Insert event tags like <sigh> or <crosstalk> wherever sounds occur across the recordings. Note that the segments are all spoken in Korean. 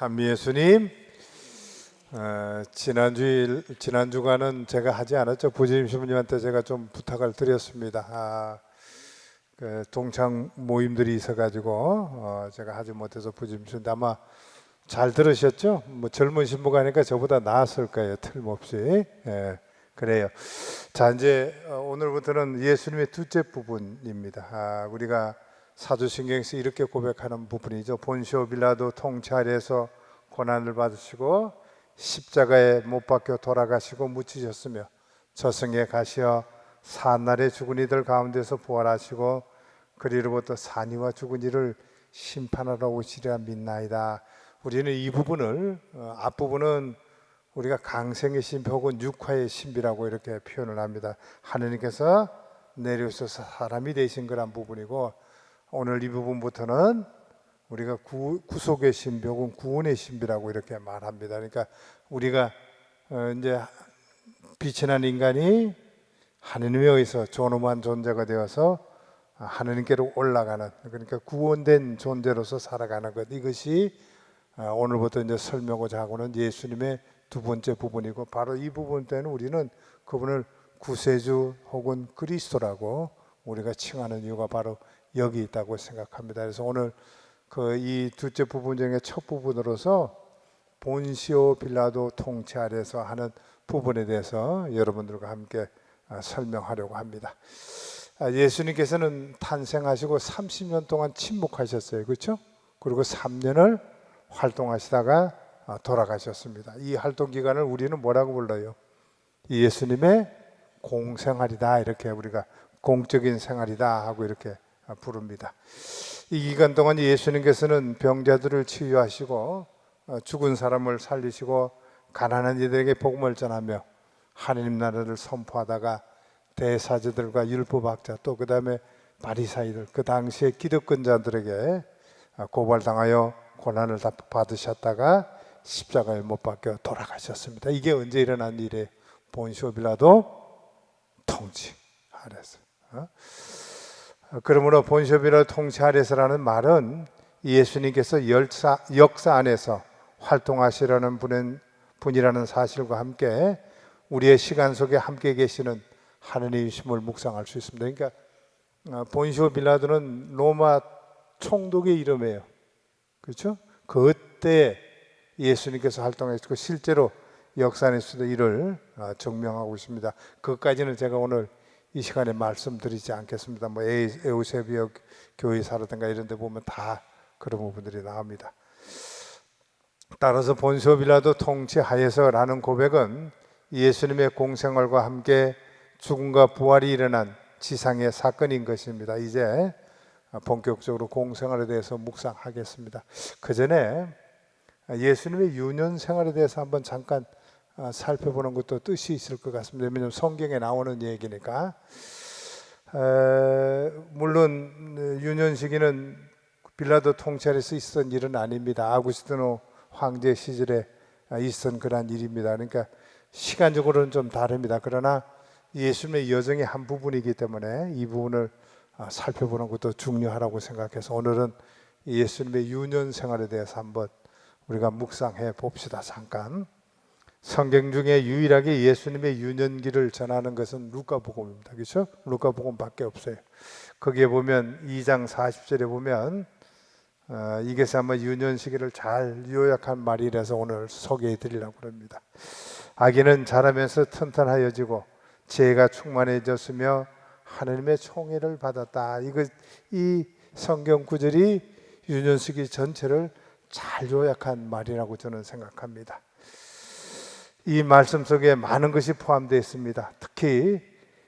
찬미 예수님 어, 지난주일 지난 주간은 제가 하지 않았죠 부지임 신부님한테 제가 좀 부탁을 드렸습니다. 아, 그 동창 모임들이 있어가지고 어, 제가 하지 못해서 부지임 신부 아마 잘 들으셨죠? 뭐 젊은 신부가 하니까 저보다 나았을 거예요 틀림없이 예, 그래요. 자 이제 어, 오늘부터는 예수님의 둘째 부분입니다. 아, 우리가 사도신경에서 이렇게 고백하는 부분이죠. 본시오 빌라도 통치 아래에서 고난을 받으시고 십자가에 못 박혀 돌아가시고 묻히셨으며 저승에 가시어 사날에 죽은 이들 가운데서 부활하시고 그리로부터 산이와 죽은 이를 심판하러 오시리라 믿나이다. 우리는 이 부분을 어, 앞부분은 우리가 강생의 신비 혹은 육화의 신비라고 이렇게 표현을 합니다. 하느님께서 내려오셔서 사람이 되신 그런 부분이고 오늘 이 부분부터는 우리가 구, 구속의 신비 혹은 구원의 신비라고 이렇게 말합니다. 그러니까 우리가 어, 이제 빛이 난 인간이 하느님에 의해서 존엄한 존재가 되어서 하느님께로 올라가는 그러니까 구원된 존재로서 살아가는 것 이것이 어, 오늘부터 이제 설명하고자 하고는 예수님의 두 번째 부분이고 바로 이 부분 때는 우리는 그분을 구세주 혹은 그리스도라고 우리가 칭하는 이유가 바로 여기 있다고 생각합니다. 그래서 오늘 그 이 둘째 부분 중에 첫 부분으로서 본시오 빌라도 통치 아래서 하는 부분에 대해서 여러분들과 함께 아, 설명하려고 합니다. 아, 예수님께서는 탄생하시고 30년 동안 침묵하셨어요. 그렇죠? 그리고 3년을 활동하시다가 아, 돌아가셨습니다. 이 활동 기간을 우리는 뭐라고 불러요? 예수님의 공생활이다 이렇게 우리가 공적인 생활이다 하고 이렇게 부릅니다. 이 기간 동안 예수님께서는 병자들을 치유하시고 어, 죽은 사람을 살리시고 가난한 이들에게 복음을 전하며 하나님 나라를 선포하다가 대사제들과 율법학자 또 그다음에 바리사이들 그 당시에 기득권자들에게 어, 고발당하여 고난을 다 받으셨다가 십자가에 못 박혀 돌아가셨습니다. 이게 언제 일어난 일이에요? 본시오 빌라도 통치 아래서. 어? 그러므로 본시오 빌라도 통치 아래서라는 말은 예수님께서 열사, 역사 안에서 활동하시려는 분은 분이라는 사실과 함께 우리의 시간 속에 함께 계시는 하느님이심을 묵상할 수 있습니다. 그러니까 어, 본시오 빌라도는 로마 총독의 이름이에요. 그렇죠? 그때 예수님께서 활동하시고 실제로 역사 안에서도 이를 어, 증명하고 있습니다. 그것까지는 제가 오늘 이 시간에 말씀드리지 않겠습니다. 뭐 에우세비어 교회사라든가 이런 데 보면 다 그런 부분들이 나옵니다. 따라서 본소 빌라도 통치하에서라는 고백은 예수님의 공생활과 함께 죽음과 부활이 일어난 지상의 사건인 것입니다. 이제 본격적으로 공생활에 대해서 묵상하겠습니다. 그 전에 예수님의 유년 생활에 대해서 한번 잠깐 아, 살펴보는 것도 뜻이 있을 것 같습니다. 왜냐하면 성경에 나오는 얘기니까. 물론 유년 시기는 빌라도 통찰에서 있었던 일은 아닙니다. 아구스티노 황제 시절에 있었던 그러한 일입니다. 그러니까 시간적으로는 좀 다릅니다. 그러나 예수님의 여정의 한 부분이기 때문에 이 부분을 아, 살펴보는 것도 중요하다고 생각해서 오늘은 예수님의 유년 생활에 대해서 한번 우리가 묵상해 봅시다. 잠깐. 성경 중에 유일하게 예수님의 유년기를 전하는 것은 루카복음입니다. 그렇죠? 루카복음밖에 없어요. 거기에 보면 2장 40절에 보면 어, 이게서 한번 유년 시기를 잘 요약한 말이라서 오늘 소개해 드리려고 합니다. 아기는 자라면서 튼튼하여지고 지혜가 충만해졌으며 하나님의 총애를 받았다. 이거 이 성경 구절이 유년 시기 전체를 잘 요약한 말이라고 저는 생각합니다. 이 말씀 속에 많은 것이 포함되어 있습니다. 특히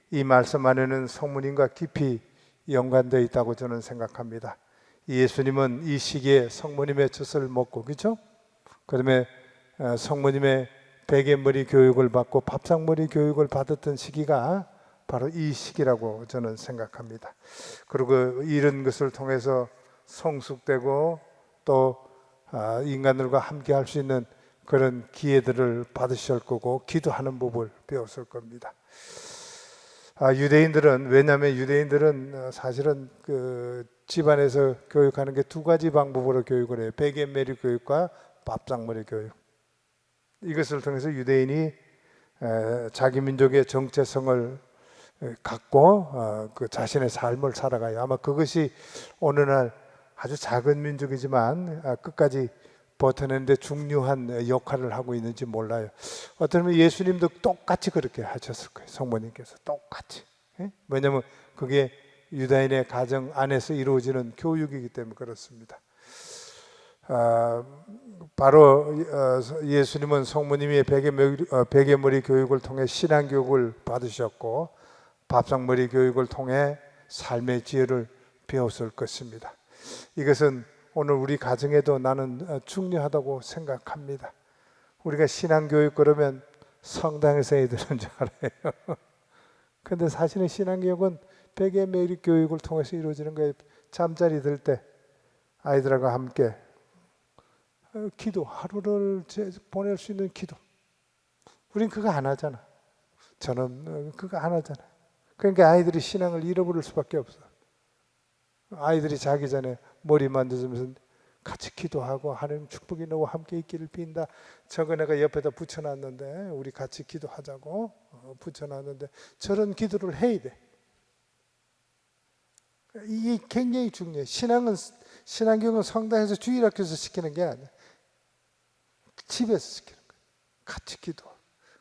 이 말씀 안에는 성문인과 깊이 연관되어 있다고 저는 생각합니다. 예수님은 이 시기에 성모님의 젖을 먹고 그죠? 그다음에 어, 성모님의 베개머리 교육을 받고 밥상머리 교육을 받았던 시기가 바로 이 시기라고 저는 생각합니다. 그리고 이런 것을 통해서 성숙되고 또 아, 인간들과 함께 할 수 있는 그런 기회들을 받으실 거고 기도하는 법을 배웠을 겁니다. 아, 유대인들은 왜냐하면 유대인들은 어, 사실은 그 집안에서 교육하는 게 두 가지 방법으로 교육을 해요. 베개메리 교육과 밥상머리 교육. 이것을 통해서 유대인이 에, 자기 민족의 정체성을 에, 갖고 어, 그 자신의 삶을 살아가요. 아마 그것이 오늘날 아주 작은 민족이지만 아, 끝까지 버텨내는데 중요한 역할을 하고 있는지 몰라요. 어쩌면 예수님도 똑같이 그렇게 하셨을 거예요. 성모님께서 똑같이. 예? 왜냐하면 그게 유다인의 가정 안에서 이루어지는 교육이기 때문에 그렇습니다. 아, 바로 어, 예수님은 성모님의 베개머리, 어, 교육을 통해 신앙 교육을 받으셨고 밥상머리 교육을 통해 삶의 지혜를 배웠을 것입니다. 이것은 오늘 우리 가정에도 나는 어, 중요하다고 생각합니다. 우리가 신앙 교육 그러면 성당에서 애들은 줄 알아요. 근데 사실은 신앙 교육은 베개머리 교육을 통해서 이루어지는 거예요. 잠자리 들 때 아이들하고 함께 어, 기도 하루를 제- 보낼 수 있는 기도. 우린 그거 안 하잖아. 저는 어, 그거 안 하잖아. 그러니까 아이들이 신앙을 잃어버릴 수밖에 없어. 아이들이 자기 전에 머리 만져주면서 같이 기도하고 하나님 축복이 너와 함께 있기를 빈다. 저거 내가 옆에다 붙여놨는데 우리 같이 기도하자고 어, 붙여놨는데 저런 기도를 해야 돼. 이게 굉장히 중요해. 신앙은 신앙교육은 성당에서 주일학교에서 시키는 게 아니야. 집에서 시키는 거야. 같이 기도.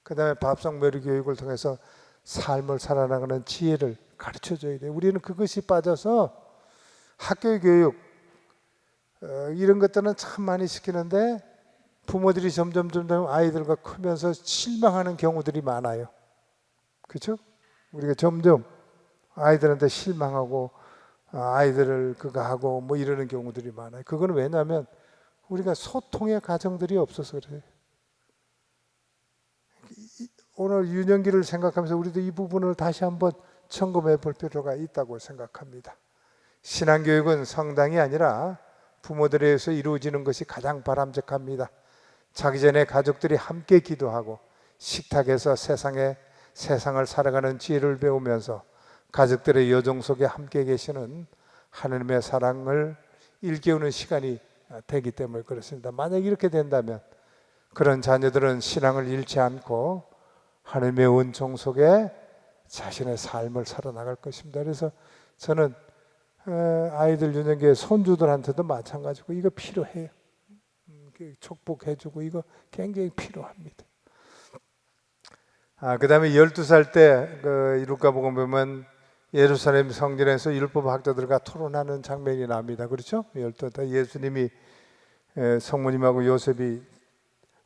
그다음에 밥상 머리 교육을 통해서 삶을 살아나가는 지혜를 가르쳐 줘야 돼. 우리는 그것이 빠져서 학교 교육 어, 이런 것들은 참 많이 시키는데 부모들이 점점 점점 아이들과 크면서 실망하는 경우들이 많아요. 그렇죠? 우리가 점점 아이들한테 실망하고 아, 아이들을 그거 하고 뭐 이러는 경우들이 많아요. 그거는 왜냐하면 우리가 소통의 가정들이 없어서 그래요. 이- 오늘 유년기를 생각하면서 우리도 이 부분을 다시 한번 점검해 볼 필요가 있다고 생각합니다. 신앙교육은 성당이 아니라 부모들에 의해서 이루어지는 것이 가장 바람직합니다. 자기 전에 가족들이 함께 기도하고 식탁에서 세상에 세상을 살아가는 지혜를 배우면서 가족들의 여정 속에 함께 계시는 하나님의 사랑을 일깨우는 시간이 되기 때문에 그렇습니다. 만약 이렇게 된다면 그런 자녀들은 신앙을 잃지 않고 하나님의 은총 속에 자신의 삶을 살아나갈 것입니다. 그래서 저는 어, 아이들 유년기의 손주들한테도 마찬가지고 이거 필요해요. 음, 그 축복해주고 이거 굉장히 필요합니다. 아, 그다음에 12살 때그 루카복음 보면 예루살렘 성전에서 율법 학자들과 토론하는 장면이 납니다. 그렇죠? 12살 예수님이 에, 성모님하고 요셉이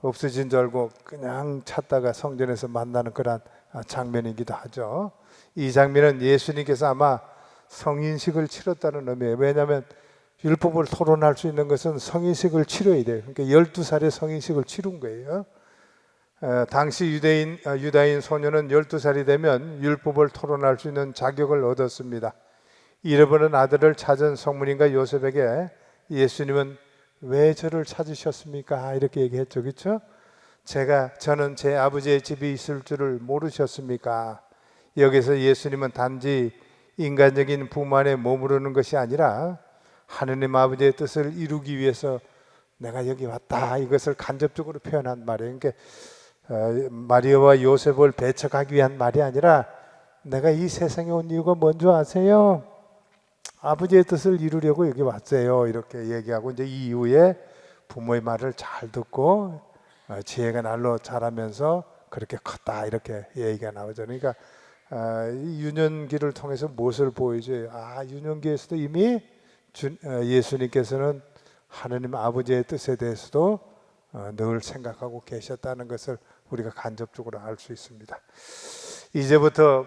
없어진 줄 알고 그냥 찾다가 성전에서 만나는 그런 아, 장면이기도 하죠. 이 장면은 예수님께서 아마 성인식을 치렀다는 의미예요. 왜냐하면 율법을 토론할 수 있는 것은 성인식을 치러야 돼요. 그러니까 12살에 성인식을 치른 거예요. 어, 당시 유대인 어, 유다인 소녀는 12살이 되면 율법을 토론할 수 있는 자격을 얻었습니다. 잃어버린 아들을 찾은 성문인과 요셉에게 예수님은 왜 저를 찾으셨습니까? 이렇게 얘기했죠. 그렇죠? 제가 저는 제 아버지의 집이 있을 줄을 모르셨습니까? 여기서 예수님은 단지 인간적인 부모 안에 머무르는 것이 아니라 하느님 아버지의 뜻을 이루기 위해서 내가 여기 왔다 이것을 간접적으로 표현한 말이에요. 그러니까 어, 마리아와 요셉을 배척하기 위한 말이 아니라 내가 이 세상에 온 이유가 뭔지 아세요? 아버지의 뜻을 이루려고 여기 왔어요. 이렇게 얘기하고 이제 이 이후에 부모의 말을 잘 듣고 어, 지혜가 날로 자라면서 그렇게 컸다 이렇게 얘기가 나오죠. 그러니까 아, 이 유년기를 통해서 무엇을 보여줘요? 아 유년기에서도 이미 주, 어, 예수님께서는 하느님 아버지의 뜻에 대해서도 어, 늘 생각하고 계셨다는 것을 우리가 간접적으로 알 수 있습니다. 이제부터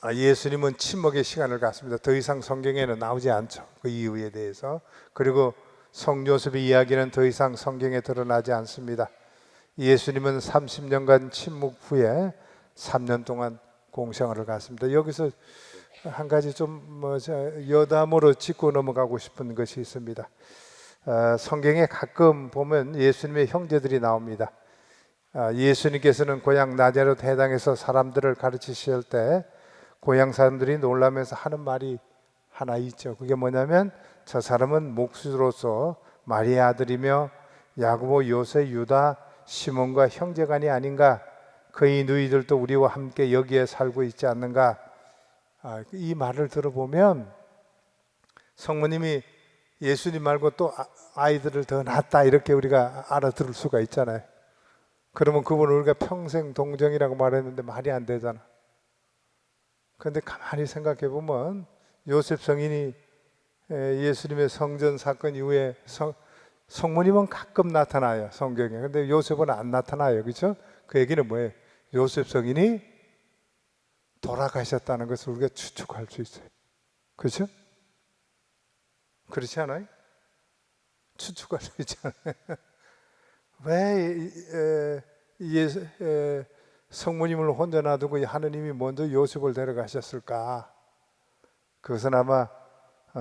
아, 예수님은 침묵의 시간을 갖습니다. 더 이상 성경에는 나오지 않죠. 그 이유에 대해서. 그리고 성요셉의 이야기는 더 이상 성경에 드러나지 않습니다. 예수님은 30년간 침묵 후에 3년 동안 공생활을 갖습니다. 여기서 한 가지 좀뭐 여담으로 짚고 넘어가고 싶은 것이 있습니다. 아, 성경에 가끔 보면 예수님의 형제들이 나옵니다. 아, 예수님께서는 고향 나자렛 해당에서 사람들을 가르치실 때 고향 사람들이 놀라면서 하는 말이 하나 있죠. 그게 뭐냐면 저 사람은 목수로서 마리아 아들이며 야고보, 요새, 유다, 시몬과 형제간이 아닌가? 그의 누이들도 우리와 함께 여기에 살고 있지 않는가? 아, 이 말을 들어보면 성모님이 예수님 말고 또 아- 아이들을 더 낳았다 이렇게 우리가 알아들을 수가 있잖아요. 그러면 그분을 우리가 평생 동정이라고 말했는데 말이 안 되잖아. 그런데 가만히 생각해 보면 요셉 성인이 에, 예수님의 성전 사건 이후에 성, 성모님은 가끔 나타나요 성경에. 근데 요셉은 안 나타나요, 그렇죠? 그 얘기는 뭐예요? 요셉 성인이 돌아가셨다는 것을 우리가 추측할 수 있어요. 그렇죠? 그렇지 않아요? 추측할 수 있잖아요. <laughs> 왜 예수- 에, 성모님을 혼자 놔두고 하느님이 먼저 요셉을 데려가셨을까? 그것은 아마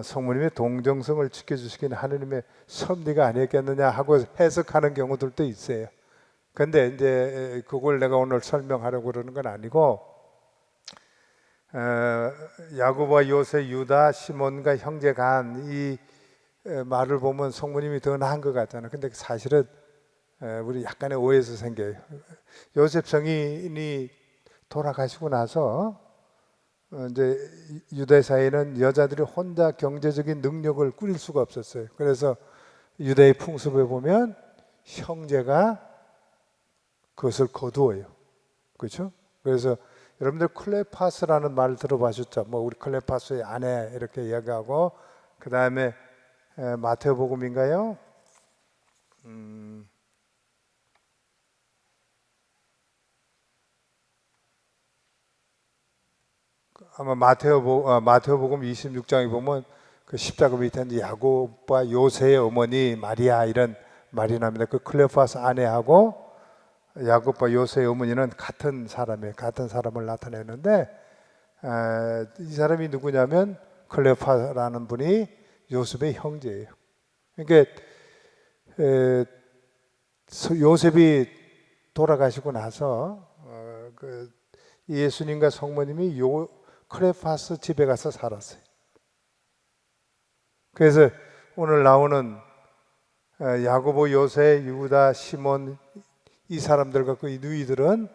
성모님의 동정성을 지켜주시긴 하느님의 섭리가 아니었겠느냐 하고 해석하는 경우들도 있어요. 근데 이제 그걸 내가 오늘 설명하려고 그러는 건 아니고 어, 야고보와 요새, 유다, 시몬과 형제 간 이 말을 보면 성모님이 더 나은 것 같잖아요. 근데 사실은 에, 우리 약간의 오해에서 생겨요. 요셉 성인이 돌아가시고 나서 어, 이제 유대 사회는 여자들이 혼자 경제적인 능력을 꾸릴 수가 없었어요. 그래서 유대의 풍습에 보면 형제가 그것을 거두어요. 그렇죠? 그래서 여러분들 클레파스라는 말을 들어보셨죠? 뭐 우리 클레파스의 아내 이렇게 이야기하고 그 다음에 마태복음인가요? 음, 아마 마테오 어, 마테오복음 26장에 보면 그 십자가 밑에 이제 야곱과 요새의 어머니 마리아 이런 말이 납니다. 그 클레파스 아내하고 야곱과 요새의 어머니는 같은 사람이에요. 같은 사람을 나타내는데 에, 이 사람이 누구냐면 클레파라는 분이 요셉의 형제예요. 그러니까 에, 서- 요셉이 돌아가시고 나서 어, 그 예수님과 성모님이 요 클레파스 집에 가서 살았어요. 그래서 오늘 나오는 어, 야고보, 요새, 유다, 시몬 이 사람들과 그 누이들은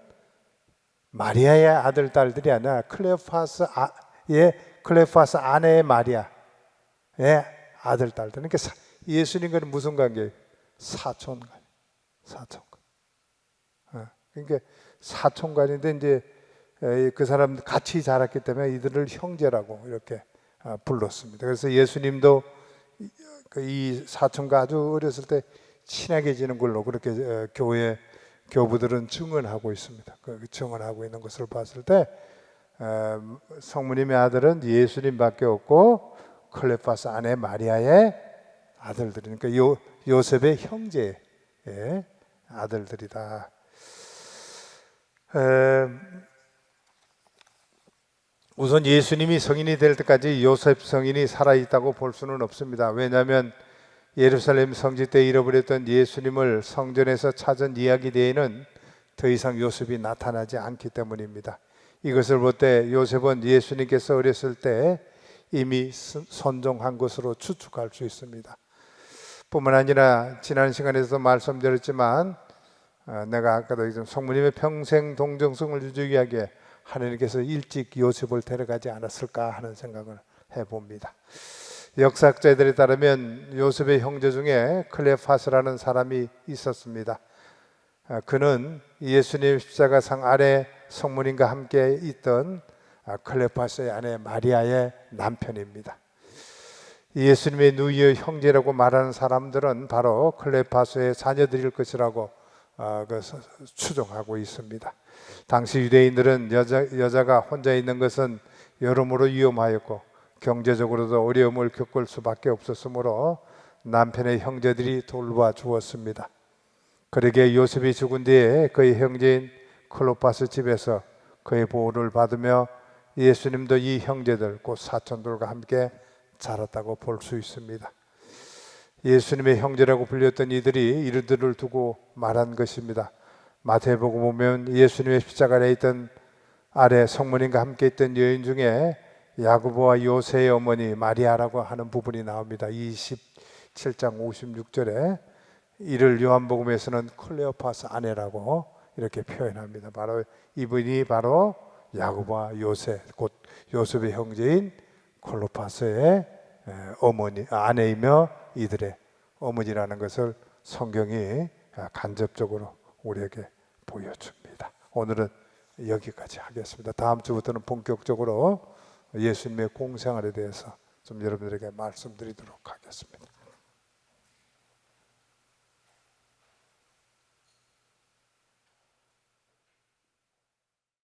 마리아의 아들 딸들이 아니라 클레파스의 클레파스 아내의 마리아의 아들 딸들. 그러니까 사- 예수님과는 무슨 관계예요? 사촌간, 사촌간. 어, 그러니까 사촌간인데 이제 에, 그 사람 같이 자랐기 때문에 이들을 형제라고 이렇게 아, 불렀습니다. 그래서 예수님도 이- 그이 사촌과 아주 어렸을 때 친하게 지는 걸로 그렇게 에, 교회 교부들은 증언하고 있습니다. 그 증언하고 있는 것을 봤을 때 에, 성모님의 아들은 예수님밖에 없고 클레파스 아내 마리아의 아들들이니까 요 요셉의 형제의 아들들이다. 에, 우선 예수님이 성인이 될 때까지 요셉 성인이 살아 있다고 볼 수는 없습니다. 왜냐하면 예루살렘 성지 때 잃어버렸던 예수님을 성전에서 찾은 이야기 대에는 더 이상 요셉이 나타나지 않기 때문입니다. 이것을 볼 때 요셉은 예수님께서 어렸을 때 이미 선종한 것으로 추측할 수 있습니다. 뿐만 아니라 지난 시간에서도 말씀드렸지만 어, 내가 아까도 얘기했지만 성모님의 평생 동정성을 유지하기 위해 하나님께서 일찍 요셉을 데려가지 않았을까 하는 생각을 해봅니다. 역사학자들에 따르면 요셉의 형제 중에 클레파스라는 사람이 있었습니다. 아, 그는 예수님 십자가상 아래 성모님과 함께 있던 아, 클레파스의 아내 마리아의 남편입니다. 예수님의 누이의 형제라고 말하는 사람들은 바로 클레파스의 자녀들일 것이라고 아, 그 서- 추정하고 있습니다. 당시 유대인들은 여자, 여자가 혼자 있는 것은 여러모로 위험하였고 경제적으로도 어려움을 겪을 수밖에 없었으므로 남편의 형제들이 돌봐 주었습니다. 그러게 요셉이 죽은 뒤에 그의 형제인 클로파스 집에서 그의 보호를 받으며 예수님도 이 형제들 곧 사촌들과 함께 자랐다고 볼 수 있습니다. 예수님의 형제라고 불렸던 이들이 이들을 두고 말한 것입니다. 마태복음 보면 예수님의 십자가 아래 있던 아래 성모님과 함께 있던 여인 중에 야고보와 요새의 어머니 마리아라고 하는 부분이 나옵니다. 27장 56절에 이를 요한복음에서는 클레오파스 아내라고 이렇게 표현합니다. 바로 이분이 바로 야고보와 요셉 곧 요셉의 형제인 클로파스의 에, 어머니 아, 아내이며 이들의 어머니라는 것을 성경이 아, 간접적으로 우리에게 보여줍니다. 오늘은 여기까지 하겠습니다. 다음 주부터는 본격적으로 예수님의 공생활에 대해서 좀 여러분들에게 말씀드리도록 하겠습니다.